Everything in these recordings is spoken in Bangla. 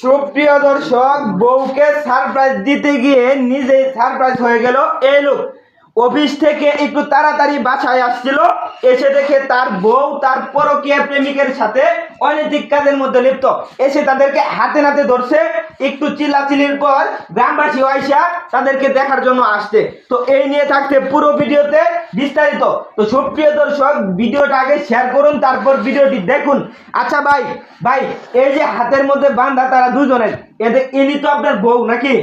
সুপ্রিয় দর্শক বউকে সারপ্রাইজ দিতে গিয়ে নিজেই সারপ্রাইজ হয়ে গেল এই লোক অফিস থেকে একটু তাড়াতাড়ি বাসায় আসছিল। এসে দেখে তার বউ, তার পরকীয়া প্রেমিকের সাথে অনৈতিক কাজের মধ্যে লিপ্ত। এসে তাদেরকে হাতে নাতে ধরছে। একটু চিল্লাচিল্লির পর গ্রামবাসী আইসা তাদেরকে দেখার জন্য আসছে। তো এই নিয়ে থাকছে পুরো ভিডিওতে বিস্তারিত। তো সুপ্রিয় দর্শক, ভিডিওটা আগে শেয়ার করুন, তারপর ভিডিওটি দেখুন। আচ্ছা ভাই ভাই, এই যে হাতের মধ্যে বান্ধা তারা দুজনের, এদের ইনি তো আপনার বউ নাকি?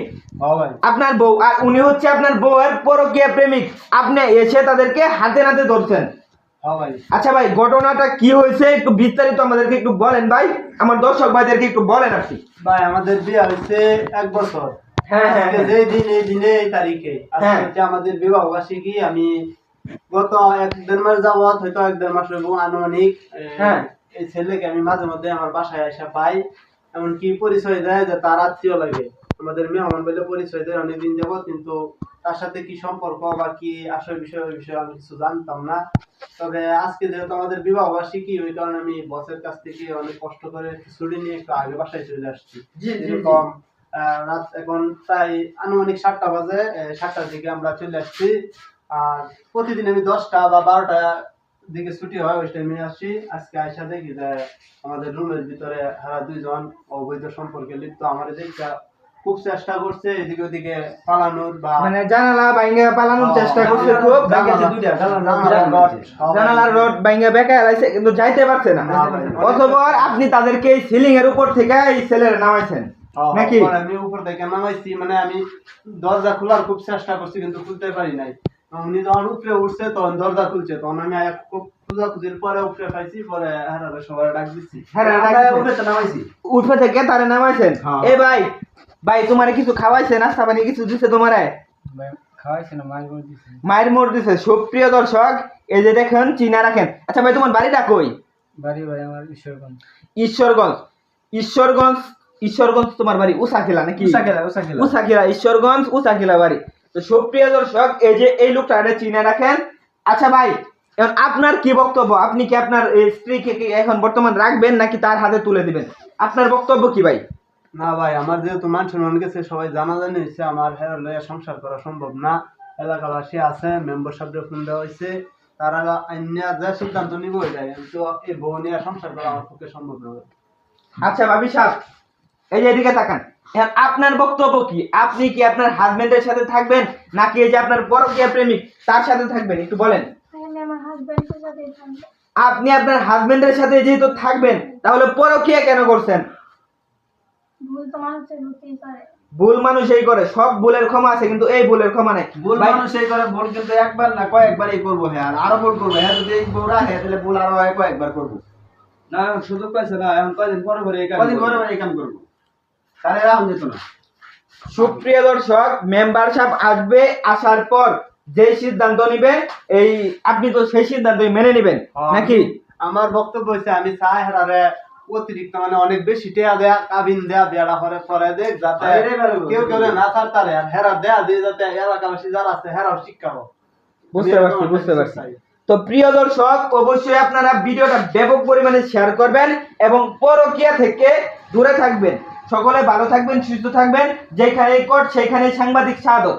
আপনার বউ আর উনি হচ্ছে আপনার বউয়ের পরকীয়া প্রেমিক। আপনি এসে তাদেরকে হাতে নাতে ধরছেন। আচ্ছা ভাই ঘটনাটা কি হয়েছে একটু বিস্তারিত আমাদেরকে একটু বলেন ভাই। আমার দর্শক ভাইদেরকে একটু বলেন আপনি ভাই আমাদের বিয়ে হয়েছে এক বছর। হ্যাঁ, হ্যাঁ, হ্যাঁ। দিন এই দিনে এই তারিখে। আজকে আমাদের বিবাহ বার্ষিকী আমি গত এক দেড় মাস যাবত হয়তো এক দেড় মাস হইব আনুমানিক হ্যাঁ। এই ছেলেকে আমি মাঝে মধ্যে আমার বাসায় আসা পাই। এমনকি পরিচয় দেয় যে তার আত্মীয় লাগে। আমাদের মেহমান বলে পরিচয় দেয় অনেকদিন যাবত কিন্তু তার সাথে কি সম্পর্ক বা কি আসল বিষয় ওই বিষয়ে আমি কিছু জানতাম না। তবে আজকে যেহেতু আমাদের বিবাহ বার্ষিকী ওই কারণে আমি বসের কাছ থেকে অনেক কষ্ট করে ছুটি নিয়ে একটু আগে বাসায় চলে আসছি। রাত এখন প্রায় আনুমানিক সাতটা বাজে সাতটার দিকে আমরা চলে আসছি। আর প্রতিদিন আমি দশটা বা বারোটা দিকে ছুটি হয় ওই টাইমে আসছি আজকে আয়সা দেখি যে আমাদের রুমের ভিতরে হারা দুইজন অবৈধ সম্পর্কে লিপ্ত। আমার দেখটা খুব চেষ্টা করছে এদিকে ওদিকে পালানোর বা মানে জানালা বাইঙ্গা পালানোর চেষ্টা করছে খুব। জানালার রড বাইঙ্গা বেকা কিন্তু যাইতে পারছে না। অথবা আপনি তাদেরকে সিলিং এর উপর থেকে এই ছেলের নামাইছেন। নাকি? আমি উপর থেকে নামাইছি মানে আমি দরজা খোলার খুব চেষ্টা করছি কিন্তু খুলতে পারি নাই। উনি যখন উপরে উঠছে তখন দরজা খুলছে তখন আমি খুব খোঁজাখুঁজির পরে উপরে পাইছি পরে হারারে ডাক দিচ্ছি। হ্যাঁ, তো নামাইছি। উঠে থেকে তারে নামাইছেন। হ্যাঁ। এ ভাই ভাই তোমারে কিছু খাওয়াইছে নাস্তা পানি কিছু দিছে তোমারে? মায়ের মোড় দিছে। সুপ্রিয় দর্শক এই যে দেখেন চিনা রাখেন। আচ্ছা ভাই তোমার বাড়িটা কই? বাড়ি ভাই আমার ঈশ্বরগঞ্জ। ঈশ্বরগঞ্জ। ঈশ্বরগঞ্জ ঈশ্বরগঞ্জ তোমার বাড়ি উসাখিলা নাকি? উসাখিলা, উসাখিলা। উসাখিলা ঈশ্বরগঞ্জ উসাখিলা বাড়ি। তো সুপ্রিয় দর্শক এই যে এই লোকটা এটা চিনে রাখেন। আচ্ছা ভাই এখন আপনার কি বক্তব্য? আপনি কি আপনার স্ত্রীকে এখন বর্তমান রাখবেন নাকি তার হাতে তুলে দিবেন? আপনার বক্তব্য কি ভাই? না ভাই আমার যেহেতু মানুষ মনে গেছে সবাই জানা জানি হয়েছে আমার হেরার লইয়া সংসার করা সম্ভব না। এলাকাবাসী আছে মেম্বার সাহেবের ফোন দেওয়া হয়েছে। তারা আইনিয়া যে সিদ্ধান্ত নিব এটাই। তো এই বউ নিয়ে সংসার করা আমার পক্ষে সম্ভব নয় আচ্ছা ভাবি সাহেব এই যে এদিকে তাকান। আপনার বক্তব্য কি? আপনি কি আপনার হাজবেন্ডের সাথে থাকবেন নাকি এই যে আপনার পরকীয়া প্রেমিক তার সাথে থাকবেন? একটু বলেন। আমি আমার হাজব্যান্ডের সাথে থাকব। আপনি আপনার হাজবেন্ডের সাথে যেহেতু থাকবেন তাহলে পরকীয়া কেন করছেন? ভুল তো মানুষের হতেই পারে। ভুল মানুষ এই করে সব ভুলের ক্ষমা আছে কিন্তু এই ভুলের ক্ষমা নাই। ভুল মানুষ এই করে ভুল কিন্তু একবার না কয়েকবারই করব হ্যাঁ আর আরও ভুল করব হ্যাঁ যদি এই বউরা হ্যাঁ তাহলে ভুল আরও হয় কয়েকবার করব। না সুযোগ পাইছে না এখন কয়দিন পরে পরে এই কাজ কদিন পরে পরে এই কাম করব? তাহলে রাহুল যেত না। সুপ্রিয় দর্শক মেম্বার সাহেব আসবে আসার পর যে সিদ্ধান্ত নিবে এই আপনি তো সেই সিদ্ধান্ত মেনে নেবেন নাকি? আমার বক্তব্য হচ্ছে আমি চাই হেরারে অতিরিক্ত মানে অনেক বেশি টেয়া দেয়া কাবিন দেয়া বেড়া পরে পরে দেখ যাতে। কেউ কেউ না থার তারে আর হেরা দেয়া দিয়ে যাতে এলাকাবাসী যারা আছে হেরাও শিক্ষা হোক বুঝতে পারছি বুঝতে পারছি। তো প্রিয় দর্শক অবশ্যই আপনারা ভিডিওটা ব্যাপক পরিমাণে শেয়ার করবেন এবং পরকীয়া থেকে দূরে থাকবেন। সকলে ভালো থাকবেন সুস্থ থাকবেন। যেখানে কোর্ট সেখানে সাংবাদিক সাধক